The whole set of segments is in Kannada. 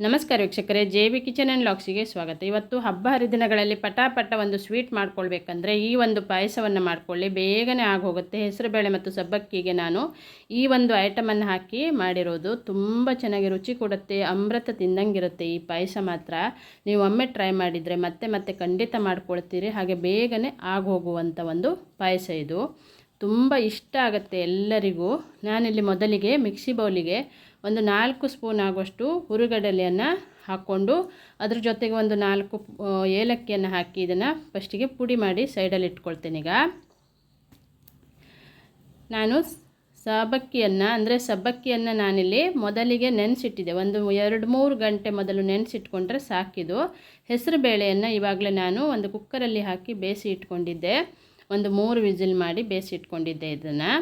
ನಮಸ್ಕಾರ ವೀಕ್ಷಕರೇ, ಜೆ ಬಿ ಕಿಚನ್ ಆ್ಯಂಡ್ ಲಾಕ್ಸಿಗೆ ಸ್ವಾಗತ. ಇವತ್ತು ಹಬ್ಬ ಹರಿದಿನಗಳಲ್ಲಿ ಪಟಾಪಟ ಒಂದು ಸ್ವೀಟ್ ಮಾಡ್ಕೊಳ್ಬೇಕಂದ್ರೆ ಈ ಒಂದು ಪಾಯಸವನ್ನು ಮಾಡಿಕೊಳ್ಳಿ. ಬೇಗನೆ ಆಗೋಗುತ್ತೆ. ಹೆಸರುಬೇಳೆ ಮತ್ತು ಸಬ್ಬಕ್ಕಿಗೆ ನಾನು ಈ ಒಂದು ಐಟಮನ್ನು ಹಾಕಿ ಮಾಡಿರೋದು. ತುಂಬ ಚೆನ್ನಾಗಿ ರುಚಿ ಕೊಡುತ್ತೆ, ಅಮೃತ ತಿಂದಂಗಿರುತ್ತೆ ಈ ಪಾಯಸ ಮಾತ್ರ. ನೀವು ಒಮ್ಮೆ ಟ್ರೈ ಮಾಡಿದರೆ ಮತ್ತೆ ಮತ್ತೆ ಖಂಡಿತ ಮಾಡ್ಕೊಳ್ತೀರಿ. ಹಾಗೆ ಬೇಗನೆ ಆಗೋಗುವಂಥ ಒಂದು ಪಾಯಸ ಇದು. ತುಂಬ ಇಷ್ಟ ಆಗುತ್ತೆ ಎಲ್ಲರಿಗೂ. ನಾನಿಲ್ಲಿ ಮೊದಲಿಗೆ ಮಿಕ್ಸಿ ಬೌಲಿಗೆ ಒಂದು ನಾಲ್ಕು ಸ್ಪೂನ್ ಆಗುವಷ್ಟು ಹುರುಗಡಲೆಯನ್ನು ಹಾಕ್ಕೊಂಡು ಅದ್ರ ಜೊತೆಗೆ ಒಂದು ನಾಲ್ಕು ಏಲಕ್ಕಿಯನ್ನು ಹಾಕಿ ಇದನ್ನು ಫಸ್ಟಿಗೆ ಪುಡಿ ಮಾಡಿ ಸೈಡಲ್ಲಿ ಇಟ್ಕೊಳ್ತೇನೆ ಈಗ. ನಾನು ಸಬ್ಬಕ್ಕಿಯನ್ನು, ಅಂದರೆ ಸಬ್ಬಕ್ಕಿಯನ್ನು ನಾನಿಲ್ಲಿ ಮೊದಲಿಗೆ ನೆನೆಸಿಟ್ಟಿದ್ದೆ. ಒಂದು ಎರಡು ಮೂರು ಗಂಟೆ ಮೊದಲು ನೆನೆಸಿಟ್ಕೊಂಡ್ರೆ ಸಾಕಿದು ಹೆಸರು ಬೇಳೆಯನ್ನು ಇವಾಗಲೇ ನಾನು ಒಂದು ಕುಕ್ಕರಲ್ಲಿ ಹಾಕಿ ಬೇಯಿಸಿ ಇಟ್ಕೊಂಡಿದ್ದೆ. ಒಂದು ಮೂರು ವಿಜಿಲ್ ಮಾಡಿ ಬೇಯಿಸಿಟ್ಕೊಂಡಿದ್ದೆ ಇದನ್ನು.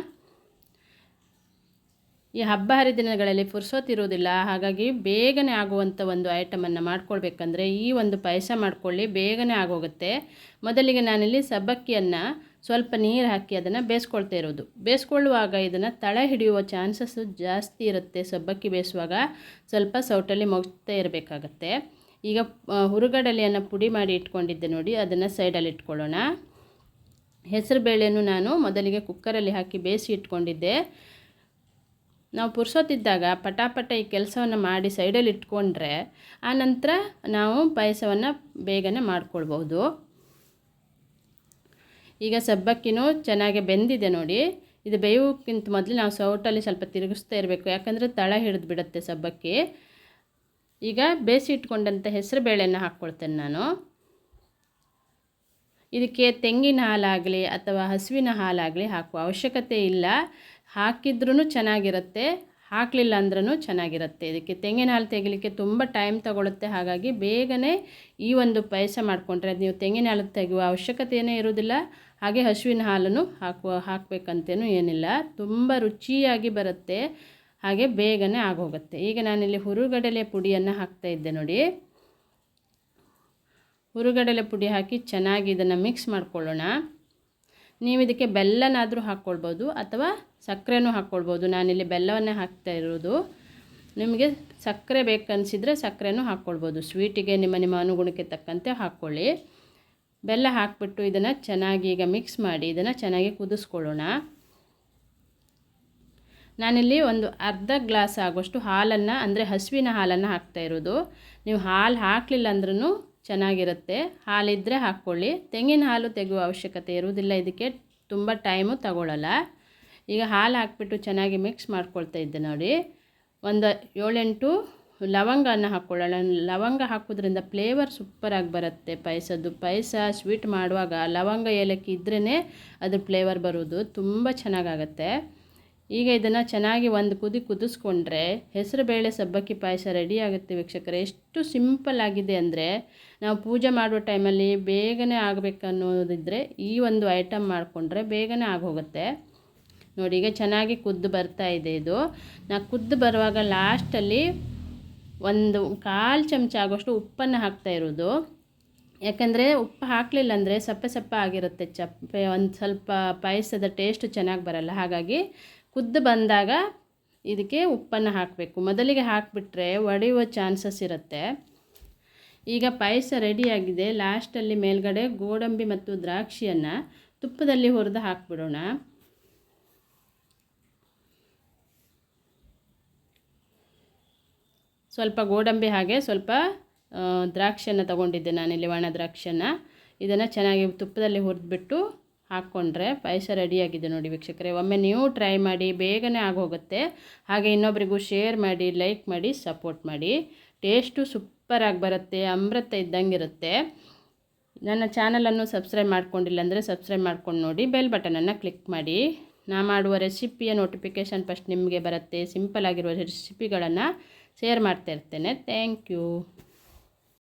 ಈ ಹಬ್ಬ ಹರಿದಿನಗಳಲ್ಲಿ ಫುರ್ಸೋತಿರೋದಿಲ್ಲ ಹಾಗಾಗಿ ಬೇಗನೆ ಆಗುವಂಥ ಒಂದು ಐಟಮನ್ನು ಮಾಡ್ಕೊಳ್ಬೇಕಂದ್ರೆ ಈ ಒಂದು ಪಾಯಸ ಮಾಡ್ಕೊಳ್ಳಿ, ಬೇಗನೆ ಆಗೋಗುತ್ತೆ. ಮೊದಲಿಗೆ ನಾನಿಲ್ಲಿ ಸಬ್ಬಕ್ಕಿಯನ್ನು ಸ್ವಲ್ಪ ನೀರು ಹಾಕಿ ಅದನ್ನು ಬೇಯಿಸ್ಕೊಳ್ತಾ ಇರೋದು. ಬೇಯಿಸ್ಕೊಳ್ಳುವಾಗ ಇದನ್ನು ತಳೆ ಹಿಡಿಯುವ ಚಾನ್ಸಸ್ಸು ಜಾಸ್ತಿ ಇರುತ್ತೆ ಸಬ್ಬಕ್ಕಿ ಬೇಯಿಸುವಾಗ. ಸ್ವಲ್ಪ ಸೌಟಲ್ಲಿ ಮೊಗ್ತಾ ಇರಬೇಕಾಗತ್ತೆ. ಈಗ ಹುರುಗಡಲೆಯನ್ನು ಪುಡಿ ಮಾಡಿ ಇಟ್ಕೊಂಡಿದ್ದೆ ನೋಡಿ, ಅದನ್ನು ಸೈಡಲ್ಲಿ ಇಟ್ಕೊಳ್ಳೋಣ. ಹೆಸರು ಬೇಳೆನೂ ನಾನು ಮೊದಲಿಗೆ ಕುಕ್ಕರಲ್ಲಿ ಹಾಕಿ ಬೇಯಿಸಿ ಇಟ್ಕೊಂಡಿದ್ದೆ. ನಾವು ಪುರ್ಸೋತಿದ್ದಾಗ ಪಟಾಪಟ ಈ ಕೆಲಸವನ್ನು ಮಾಡಿ ಸೈಡಲ್ಲಿ ಇಟ್ಕೊಂಡ್ರೆ ಆನಂತರ ನಾವು ಪಾಯಸವನ್ನು ಬೇಗನೆ ಮಾಡ್ಕೊಳ್ಬೋದು ಈಗ ಸಬ್ಬಕ್ಕಿನೂ ಚೆನ್ನಾಗಿ ಬೆಂದಿದೆ ನೋಡಿ. ಇದು ಬೇಯೋಕ್ಕಿಂತ ಮೊದಲು ನಾವು ಸೌಟಲ್ಲಿ ಸ್ವಲ್ಪ ತಿರುಗಿಸ್ತಾ ಇರಬೇಕು. ಯಾಕಂದರೆ ತಳ ಹಿಡಿದು ಬಿಡುತ್ತೆ ಸಬ್ಬಕ್ಕಿ. ಈಗ ಬೇಯಿಸಿ ಇಟ್ಕೊಂಡಂಥ ಹೆಸರು ಬೇಳೆಯನ್ನು ಹಾಕ್ಕೊಳ್ತೇನೆ ನಾನು. ಇದಕ್ಕೆ ತೆಂಗಿನ ಹಾಲಾಗಲಿ ಅಥವಾ ಹಸುವಿನ ಹಾಲಾಗಲಿ ಹಾಕುವ ಅವಶ್ಯಕತೆ ಇಲ್ಲ. ಹಾಕಿದ್ರೂ ಚೆನ್ನಾಗಿರುತ್ತೆ, ಹಾಕಲಿಲ್ಲ ಅಂದ್ರೂ ಚೆನ್ನಾಗಿರುತ್ತೆ. ಇದಕ್ಕೆ ತೆಂಗಿನ ಹಾಲು ತೆಗಿಲಿಕ್ಕೆ ತುಂಬ ಟೈಮ್ ತಗೊಳುತ್ತೆ. ಹಾಗಾಗಿ ಬೇಗನೆ ಈ ಒಂದು ಪಾಯಸ ಮಾಡಿಕೊಂಡ್ರೆ ನೀವು ತೆಂಗಿನ ಹಾಲು ತೆಗೆಯುವ ಅವಶ್ಯಕತೆಯೇ ಇರೋದಿಲ್ಲ ಹಾಗೆ ಹಸುವಿನ ಹಾಲನ್ನು ಹಾಕುವ, ಹಾಕಬೇಕಂತೇನು ಏನಿಲ್ಲ. ತುಂಬ ರುಚಿಯಾಗಿ ಬರುತ್ತೆ, ಹಾಗೆ ಬೇಗನೆ ಆಗೋಗುತ್ತೆ. ಈಗ ನಾನಿಲ್ಲಿ ಹುರುಗಡಲೆ ಪುಡಿಯನ್ನು ಹಾಕ್ತಾ ಇದ್ದೆ ನೋಡಿ. ಹುರುಗಡಲೆ ಪುಡಿ ಹಾಕಿ ಚೆನ್ನಾಗಿ ಇದನ್ನು ಮಿಕ್ಸ್ ಮಾಡ್ಕೊಳ್ಳೋಣ. ನೀವು ಇದಕ್ಕೆ ಬೆಲ್ಲನಾದರೂ ಹಾಕ್ಕೊಳ್ಬೋದು ಅಥವಾ ಸಕ್ಕರೆನೂ ಹಾಕ್ಕೊಳ್ಬೋದು. ನಾನಿಲ್ಲಿ ಬೆಲ್ಲವನ್ನೇ ಹಾಕ್ತಾ ಇರೋದು. ನಿಮಗೆ ಸಕ್ಕರೆ ಬೇಕನ್ನಿಸಿದರೆ ಸಕ್ಕರೆನೂ ಹಾಕ್ಕೊಳ್ಬೋದು. ಸ್ವೀಟಿಗೆ ನಿಮ್ಮ ನಿಮ್ಮ ಅನುಗುಣಕ್ಕೆ ತಕ್ಕಂತೆ ಹಾಕ್ಕೊಳ್ಳಿ. ಬೆಲ್ಲ ಹಾಕ್ಬಿಟ್ಟು ಇದನ್ನು ಚೆನ್ನಾಗಿ ಈಗ ಮಿಕ್ಸ್ ಮಾಡಿ ಇದನ್ನು ಚೆನ್ನಾಗಿ ಕುದಿಸ್ಕೊಳ್ಳೋಣ. ನಾನಿಲ್ಲಿ ಒಂದು ಅರ್ಧ ಗ್ಲಾಸ್ ಆಗೋಷ್ಟು ಹಾಲನ್ನು, ಅಂದರೆ ಹಸುವಿನ ಹಾಲನ್ನು ಹಾಕ್ತಾ ಇರೋದು. ನೀವು ಹಾಲು ಹಾಕಲಿಲ್ಲ ಅಂದ್ರೂ ಚೆನ್ನಾಗಿರುತ್ತೆ. ಹಾಲಿದ್ದರೆ ಹಾಕ್ಕೊಳ್ಳಿ. ತೆಂಗಿನ ಹಾಲು ತೆಗೆಯುವ ಅವಶ್ಯಕತೆ ಇರುವುದಿಲ್ಲ. ಇದಕ್ಕೆ ತುಂಬ ಟೈಮು ತಗೊಳ್ಳಲ್ಲ ಈಗ ಹಾಲು ಹಾಕ್ಬಿಟ್ಟು ಚೆನ್ನಾಗಿ ಮಿಕ್ಸ್ ಮಾಡ್ಕೊಳ್ತಾ ಇದ್ದೆ ನೋಡಿ. ಒಂದು ಏಳೆಂಟು ಲವಂಗನ ಹಾಕ್ಕೊಳ್ಳೋಣ ಲವಂಗ ಹಾಕೋದ್ರಿಂದ ಫ್ಲೇವರ್ ಸೂಪರಾಗಿ ಬರುತ್ತೆ ಪಾಯಸದ್ದು. ಪಾಯಸ ಸ್ವೀಟ್ ಮಾಡುವಾಗ ಲವಂಗ ಏಲಕ್ಕಿ ಇದ್ರೇ ಅದ್ರ ಫ್ಲೇವರ್ ಬರೋದು ತುಂಬ ಚೆನ್ನಾಗಾಗತ್ತೆ. ಈಗ ಇದನ್ನು ಚೆನ್ನಾಗಿ ಒಂದು ಕುದಿ ಕುದಿಸ್ಕೊಂಡ್ರೆ ಹೆಸರುಬೇಳೆ ಸಬ್ಬಕ್ಕಿ ಪಾಯಸ ರೆಡಿ ಆಗುತ್ತೆ ವೀಕ್ಷಕರೇ. ಎಷ್ಟು ಸಿಂಪಲ್ ಆಗಿದೆ ಅಂದರೆ ನಾವು ಪೂಜೆ ಮಾಡುವ ಟೈಮಲ್ಲಿ ಬೇಗನೆ ಆಗಬೇಕನ್ನೋದಿದ್ದರೆ ಈ ಒಂದು ಐಟಮ್ ಮಾಡಿಕೊಂಡ್ರೆ ಬೇಗನೆ ಆಗೋಗುತ್ತೆ. ನೋಡಿ, ಈಗ ಚೆನ್ನಾಗಿ ಕುದ್ದು ಬರ್ತಾ ಇದೆ ಇದು. ನಾ ಕುದ್ದು ಬರುವಾಗ ಲಾಸ್ಟಲ್ಲಿ ಒಂದು ಕಾಲು ಚಮಚ ಆಗೋಷ್ಟು ಉಪ್ಪನ್ನು ಹಾಕ್ತಾ ಇರೋದು. ಯಾಕಂದರೆ ಉಪ್ಪು ಹಾಕಲಿಲ್ಲ ಅಂದರೆ ಸಪ್ಪೆ ಸಪ್ಪೆ ಆಗಿರುತ್ತೆ. ಚಪ್ಪೆ ಒಂದು ಸ್ವಲ್ಪ ಪಾಯಸದ ಟೇಸ್ಟು ಚೆನ್ನಾಗಿ ಬರಲ್ಲ. ಹಾಗಾಗಿ ಕುದ್ದು ಬಂದಾಗ ಇದಕ್ಕೆ ಉಪ್ಪನ್ನು ಹಾಕಬೇಕು. ಮೊದಲಿಗೆ ಹಾಕಿಬಿಟ್ರೆ ಒಡೆಯುವ ಚಾನ್ಸಸ್ ಇರುತ್ತೆ. ಈಗ ಪಾಯಸ ರೆಡಿಯಾಗಿದೆ. ಲಾಸ್ಟಲ್ಲಿ ಮೇಲ್ಗಡೆ ಗೋಡಂಬಿ ಮತ್ತು ದ್ರಾಕ್ಷಿಯನ್ನು ತುಪ್ಪದಲ್ಲಿ ಹುರಿದು ಹಾಕ್ಬಿಡೋಣ. ಸ್ವಲ್ಪ ಗೋಡಂಬಿ ಹಾಗೆ ಸ್ವಲ್ಪ ದ್ರಾಕ್ಷಿಯನ್ನು ತಗೊಂಡಿದ್ದೆ ನಾನಿಲ್ಲಿ ಒಣ ದ್ರಾಕ್ಷಿಯನ್ನು. ಇದನ್ನು ಚೆನ್ನಾಗಿ ತುಪ್ಪದಲ್ಲಿ ಹುರಿದ್ಬಿಟ್ಟು ಹಾಕ್ಕೊಂಡ್ರೆ ಪಾಯಸ ರೆಡಿಯಾಗಿದೆ ನೋಡಿ ವೀಕ್ಷಕರೇ. ಒಮ್ಮೆ ನೀವು ಟ್ರೈ ಮಾಡಿ ಬೇಗನೆ ಆಗೋಗುತ್ತೆ. ಹಾಗೆ ಇನ್ನೊಬ್ರಿಗೂ ಶೇರ್ ಮಾಡಿ ಲೈಕ್ ಮಾಡಿ ಸಪೋರ್ಟ್ ಮಾಡಿ. ಟೇಸ್ಟು ಸೂಪರಾಗಿ ಬರುತ್ತೆ, ಅಮೃತ ಇದ್ದಂಗೆ ಇರುತ್ತೆ ನನ್ನ ಚಾನಲನ್ನು ಸಬ್ಸ್ಕ್ರೈಬ್ ಮಾಡ್ಕೊಂಡಿಲ್ಲ ಅಂದರೆ ಸಬ್ಸ್ಕ್ರೈಬ್ ಮಾಡ್ಕೊಂಡು ನೋಡಿ ಬೆಲ್ ಬಟನನ್ನು ಕ್ಲಿಕ್ ಮಾಡಿ. ನಾ ಮಾಡುವ ರೆಸಿಪಿಯ ನೋಟಿಫಿಕೇಷನ್ ಫಸ್ಟ್ ನಿಮಗೆ ಬರುತ್ತೆ. ಸಿಂಪಲ್ ಆಗಿರುವ ರೆಸಿಪಿಗಳನ್ನು ಶೇರ್ ಮಾಡ್ತಾ ಇರ್ತೇನೆ. Thank you